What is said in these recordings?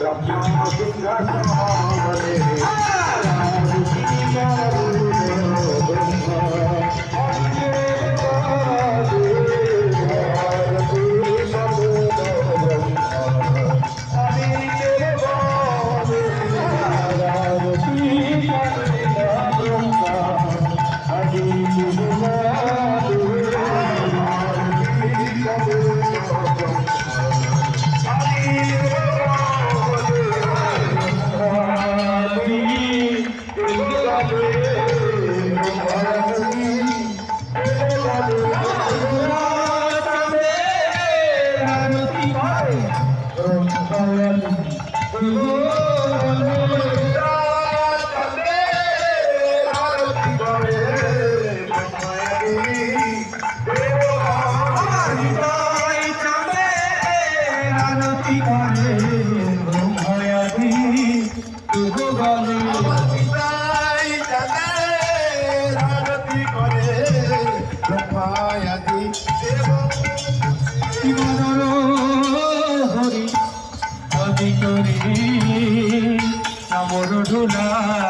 Thank you. আমর ঢোলা।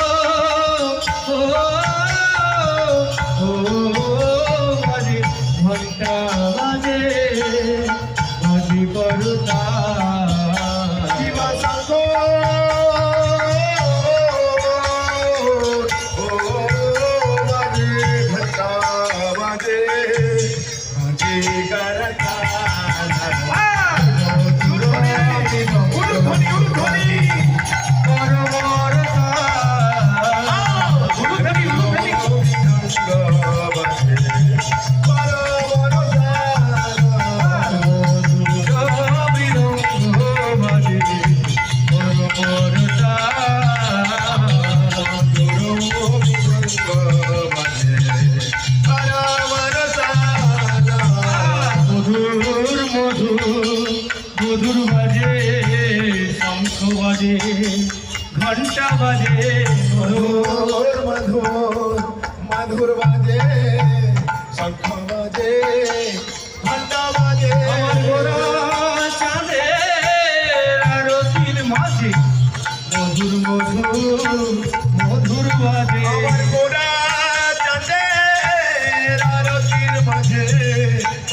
ঘণ্টা বাজে ঘণ্টা বাজে মধুর মধুর মধুর বাজে শঙ্খ বাজে ঘণ্টা বাজে। আমার গোরা চাঁদে আরতির মাঝে মধুর মধুর মধুর বাজে। চাঁদের আরতির মাঝে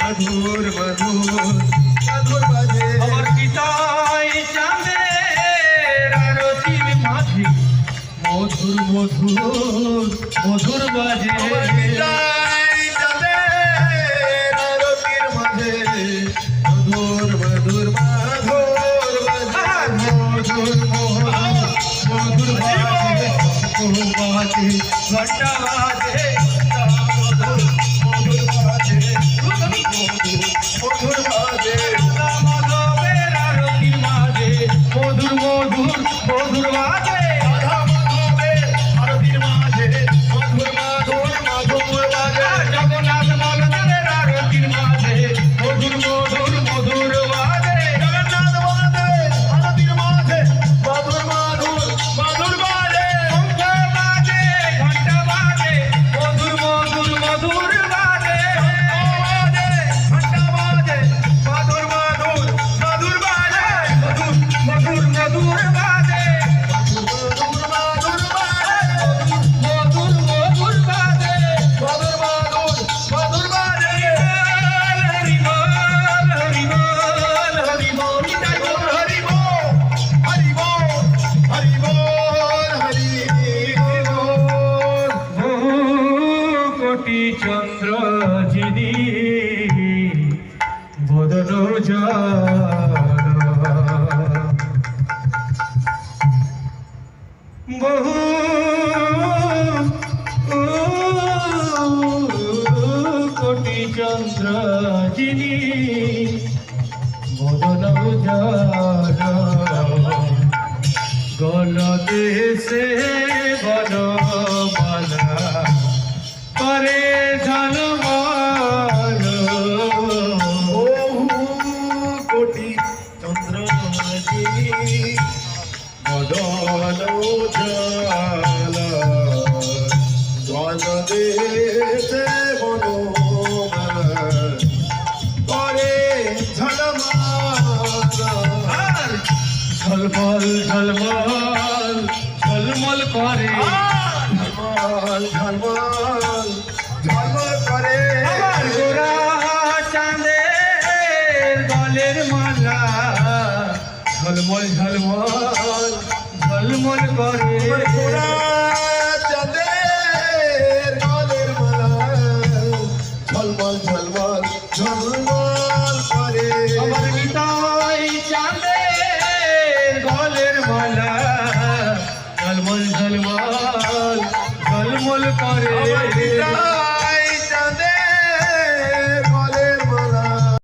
মধুর মধুর মধুর মধুর বাজে মধুর মধুর মধুর মধুর মধুর বাজে মধুর বাজে ঘণ্টা বহু কোটি চন্দ্র যিনি বদন গল দেশে বনমালা করে ঝলমাল ঝলমালা। ঝলমল ঝলমল করে। ঝলমল ঝলমল করে। ঝলমল ঝলমল ঝলমল করে।